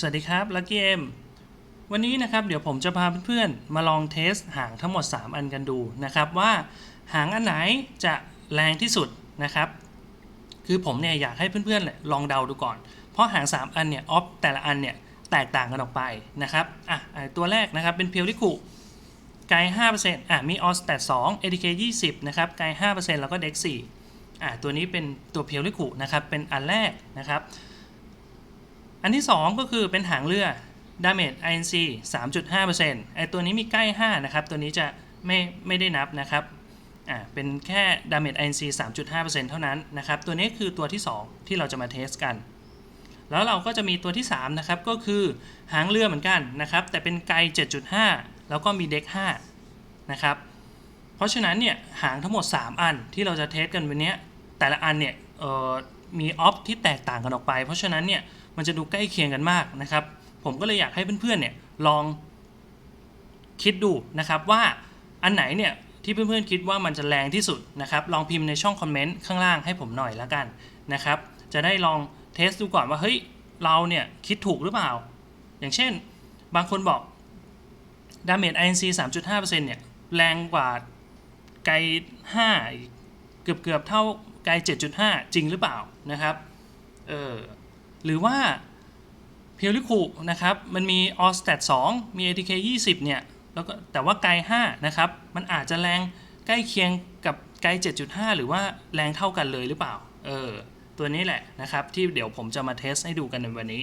สวัสดีครับลักกี้เอ็มวันนี้นะครับเดี๋ยวผมจะพาเพื่อนๆมาลองเทสหางทั้งหมด 3 อันกันดูนะครับว่าหางอันไหนจะแรงที่สุดนะครับ คือผมเนี่ยอยากให้เพื่อนๆลองเดาดูก่อน เพราะหาง 3 อันเนี่ยออฟแต่ละอันเนี่ยแตกต่างกันออกไปนะครับอะตัวแรกนะครับเป็นเพียวลิคุไกด์5%อะมีออสแตะสองเอท2 ATK 20นะครับไกด์5%แล้วก็เด็ก4อะตัวนี้เป็นตัวเพียวลิคุนะครับเป็นอันแรกนะครับ อันที่ 2 ก็คือเป็นหางเรือ Damage INC 3.5%ไอตัวนี้มีใกล้ 5 นะครับ ตัวนี้จะไม่ไม่ได้นับนะครับอ่าเป็นแค่ Damage INC 3.5%เท่านั้นนะครับ ตัวนี้คือตัวที่ 2 ที่เราจะมาเทสกัน แล้วเราก็จะมีตัวที่ 3 นะครับ ก็คือหางเรือเหมือนกันนะครับ แต่เป็นไกล 7.5 แล้วก็มีเด็ก5นะครับเพราะฉะนั้นเนี่ยหางทั้งหมด 3 อันที่เราจะเทสกันวันนี้แต่ละอันเนี่ยมีออฟที่แตกต่างกันออกไป เพราะฉะนั้นเนี่ย มันจะดูใกล้เคียงกันมากนะครับ ผมก็เลยอยากให้เพื่อนๆเนี่ยลองคิดดูนะครับว่าอันไหนเนี่ยที่เพื่อนๆคิดว่ามันจะแรงที่สุดนะครับ ลองพิมพ์ในช่องคอมเมนต์ข้างล่างให้ผมหน่อยแล้วกันนะครับ จะได้ลองเทสดูก่อนว่าเฮ้ยเราเนี่ยคิดถูกหรือเปล่า อย่างเช่น บางคนบอก Damage INC 3.5%เนี่ยแรงกว่าไกล5เกือบเกือบเท่าไกล7.5 จริงหรือเปล่านะครับ เออ หรือว่าเพียวลิคุนะครับ มันมีออสแตท2มี ATK 20 เนี่ย แล้วก็แต่ว่าไกล5นะครับ มันอาจจะแรงใกล้เคียงกับไกล7.5 หรือว่าแรงเท่ากันเลยหรือเปล่า เออ ตัวนี้แหละนะครับ ที่เดี๋ยวผมจะมาเทสให้ดูกันในวันนี้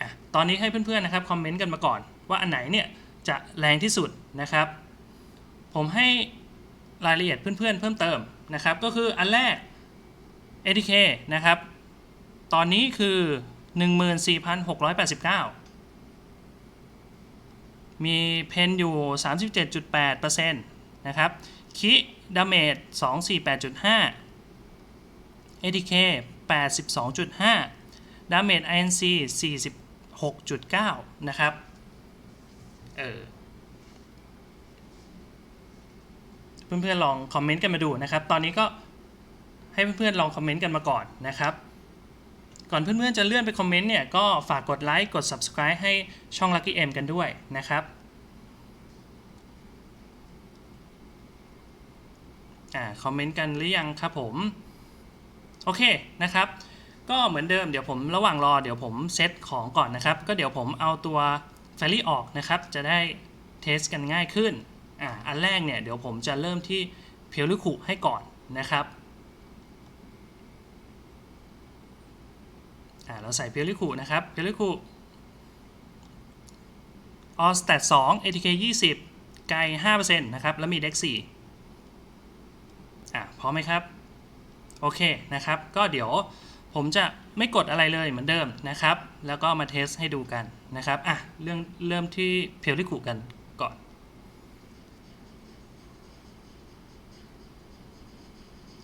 อะตอนนี้ให้เพื่อนๆนะครับคอมเมนต์กันมาก่อน ว่าอันไหนเนี่ยจะแรงที่สุดนะครับ ผมให้รายละเอียดเพื่อนๆเพิ่มเติมนะครับ ก็คืออันแรก ATK นะครับ ตอนนี้คือ 14,689 มีเพนอยู่ 37.8%นะครับ คิดาเมจ248.5 ATK 82.5 ดาเมจ INC 46.9 นะครับ เออเพื่อนๆลองคอมเมนต์กันมาดูนะครับ ตอนนี้ก็ให้เพื่อนๆลองคอมเมนต์กันมาก่อนนะครับ ก่อนเพื่อนๆจะเลื่อนไปคอมเมนต์เนี่ยก็ฝากกดไลค์กด Subscribe ให้ช่อง Lucky M กันด้วยนะครับอ่าคอมเมนต์กันหรือยังครับผม โอเคนะครับ ก็เหมือนเดิมเดี๋ยวผมระหว่างรอเดี๋ยวผมเซตของก่อนนะครับ ก็เดี๋ยวผมเอาตัวแฟลี่ออกนะครับ จะได้เทสกันง่ายขึ้นอ่าอันแรกเนี่ยเดี๋ยวผมจะเริ่มที่เพียวลิคุให้ก่อนนะครับ อ่าเราใส่เพียวลิคุนะครับเพียวลิคุออสแตท2 ATK 20 ไกล5%นะครับ แล้วมีเด็ก4อ่าพร้อมไหมครับ โอเคนะครับ ก็เดี๋ยวผมจะไม่กดอะไรเลยเหมือนเดิมนะครับ แล้วก็มาเทสให้ดูกันนะครับ อะ เรื่องเริ่มที่เพียวลิคุกันก่อน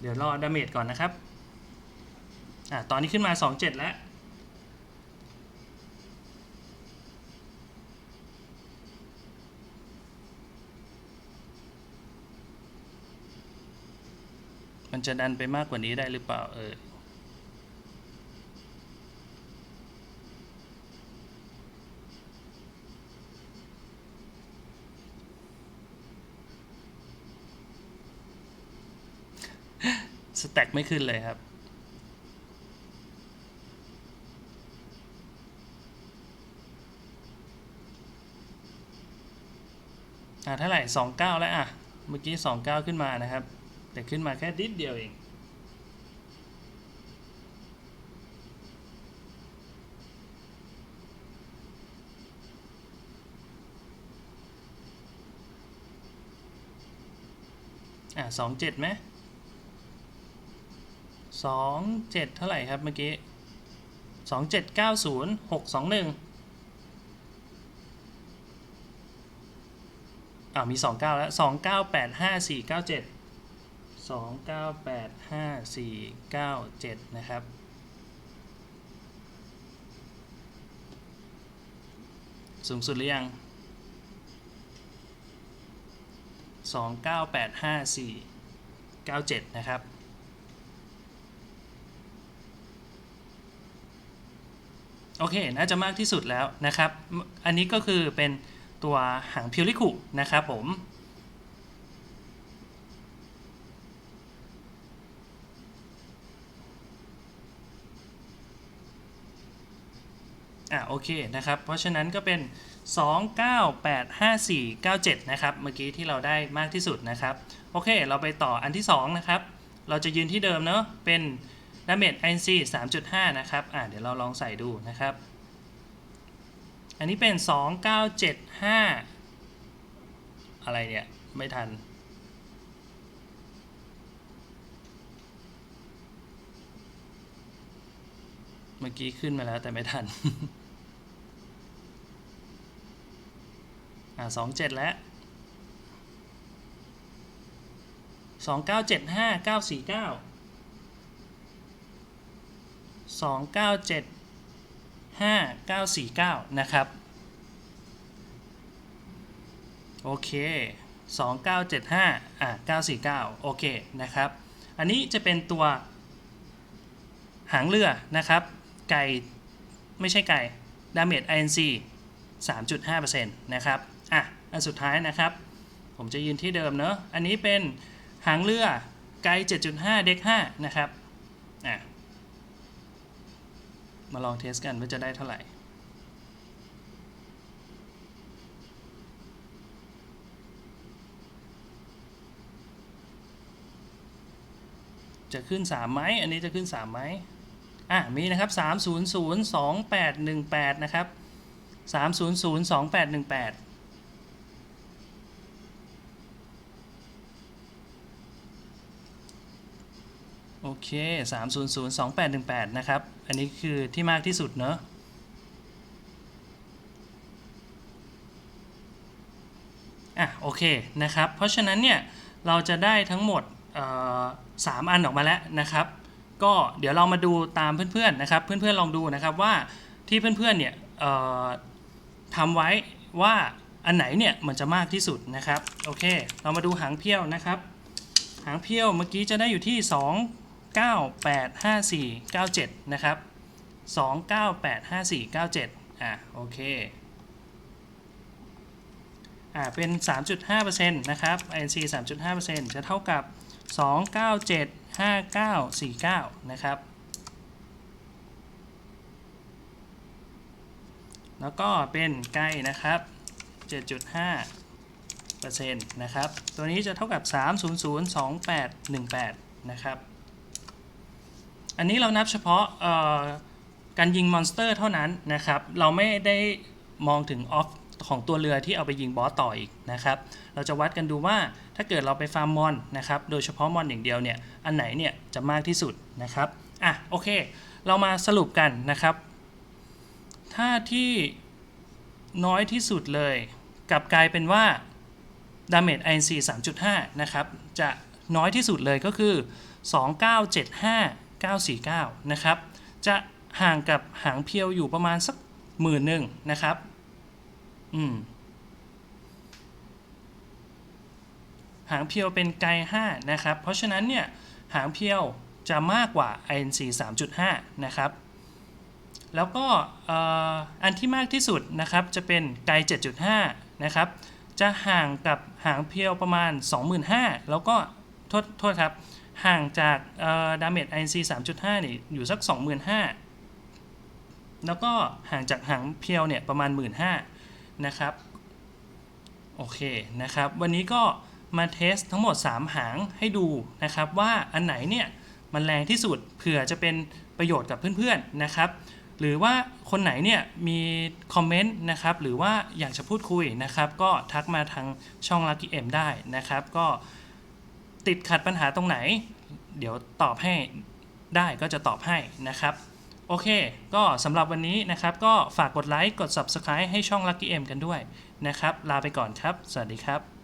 เดี๋ยวรอดาเมจก่อนนะครับ อะ ตอนนี้ขึ้นมา 2.7 แล้ว มันจะดันไปมากกว่านี้ได้หรือเปล่าเออสแต็กไม่ขึ้นเลยครับ อ่าเท่าไหร่สองเก้าแล้วอะ เมื่อกี้สองเก้าขึ้นมานะครับ แต่ขึ้นมาแค่นิดเดียวเอง อะสองเจ็ดไหมสองเจ็ดเท่าไหร่ครับเมื่อกี้สองเจ็ดเก้าศูนย์หกสองหนึ่งอ่ามีสองเก้าแล้วสองเก้าแปดห้าสี่เก้าเจ็ด สองเก้าแปดห้าสี่เก้าเจ็ดนะครับ สูงสุดหรือยังสองเก้าแปดห้าสี่เก้าเจ็ดนะครับโอเค น่าจะมากที่สุดแล้วนะครับ อันนี้ก็คือเป็นตัวหางพิวลิคุนะครับผม อะโอเคนะครับ เพราะฉะนั้นก็เป็น 2 9 8 5 4 9 7นะครับ เมื่อกี้ที่เราได้มากที่สุดนะครับ โอเค เราไปต่ออันที่ 2 นะครับ เราจะยืนที่เดิมเนาะเป็น damage INC 3.5 นะครับ อะเดี๋ยวเราลองใส่ดูนะครับ อันนี้เป็น 2975 อะไรเนี่ย ไม่ทัน มื่อกี้ขึ้นมาแล้วแต่ไม่ทัน อ่าสองเจ็ดแล้วสองเก้าเจ็ดห้าเก้าสี่เก้าสองเก้าเจ็ดห้าเก้าสี่เก้านะครับ โอเคสองเก้าเจ็ดห้าอ่าเก้าสี่เก้าโอเคนะครับ อันนี้จะเป็นตัวหางเรือนะครับ ไก่ไม่ใช่ไก่ damage INC 3.5%นะครับ อะ อันสุดท้ายนะครับ ผมจะยืนที่เดิมเนอะ อันนี้เป็นหางเรือไกล7.5 เด็ก5นะครับ อะ มาลองเทสกันว่าจะได้เท่าไหร่ จะขึ้น 3 ไหม อันนี้จะขึ้น 3 ไหม อะมีนะครับ 300 2818 นะครับ 300 2818โอเค300 2818 นะครับ อันนี้คือที่มากที่สุดเนอะอะโอเคนะครับ เพราะฉะนั้นเนี่ย เราจะได้ทั้งหมดสามอันออกมาแล้วนะครับ ก็เดี๋ยวเรามาดูตามเพื่อนๆนะครับ เพื่อนๆลองดูนะครับว่าที่เพื่อนๆเนี่ยทำไว้ว่าอันไหนเนี่ยมันจะมากที่สุดนะครับโอเค เรามาดูหางเพี้ยวนะครับ หางเพี้ยวเมื่อกี้จะได้อยู่ที่ 2 9 8 5 4 9 7 นะครับ 2 9 8 5 4 9 7 อะโอเคอ่าเป็น 3.5%นะครับ INC 3.5%จะเท่ากับ 297 5949 นะครับ แล้วก็เป็นไกลนะครับ 7.5เปอร์เซ็นต์นะครับ ตัวนี้จะเท่ากับ 3002818 นะครับ อันนี้เรานับเฉพาะการยิงมอนสเตอร์เท่านั้นนะครับ เราไม่ได้มองถึงออฟ ของตัวเรือที่เอาไปยิงบอสต่ออีกนะครับ เราจะวัดกันดูว่าถ้าเกิดเราไปฟาร์มมอนนะครับ โดยเฉพาะมอนอย่างเดียวเนี่ย อันไหนเนี่ยจะมากที่สุดนะครับ อะโอเค เรามาสรุปกันนะครับ ถ้าที่น้อยที่สุดเลยกลับกลายเป็นว่า Damage INC 3.5 นะครับ จะน้อยที่สุดเลยก็คือ 2975949 นะครับ จะห่างกับหางเพียวอยู่ประมาณสักหมื่นหนึ่งนะครับ อืม หางเพียวเป็นไกล5นะครับ เพราะฉะนั้นเนี่ย หางเพียวจะมากกว่า INC 3.5 นะครับ แล้วก็อ่ออันที่มากที่สุดนะครับ จะเป็นไกล 7.5 นะครับ จะห่างกับหางเพียวประมาณ 25,000 แล้วก็โทษโทษครับ ห่างจากดาเมจ INC 3.5นี่อยู่สัก 25,000 แล้วก็ห่างจากหางเพียวเนี่ยประมาณ 15,000 นะครับ โอเคนะครับ วันนี้ก็มาเทสทั้งหมด 3 หางให้ดูนะครับว่าอันไหนเนี่ยมันแรงที่สุดเผื่อจะเป็นประโยชน์กับเพื่อนๆนะครับ หรือว่าคนไหนเนี่ยมีคอมเมนต์นะครับหรือว่าอยากจะพูดคุยนะครับ ก็ทักมาทางช่อง Lucky M ได้นะครับ ก็ติดขัดปัญหาตรงไหน เดี๋ยวตอบให้ได้ก็จะตอบให้นะครับ โอเค ก็สำหรับวันนี้นะครับ ก็ฝากกดไลค์ กด Subscribe ให้ช่อง Lucky M กันด้วยนะครับ ลาไปก่อนครับ สวัสดีครับ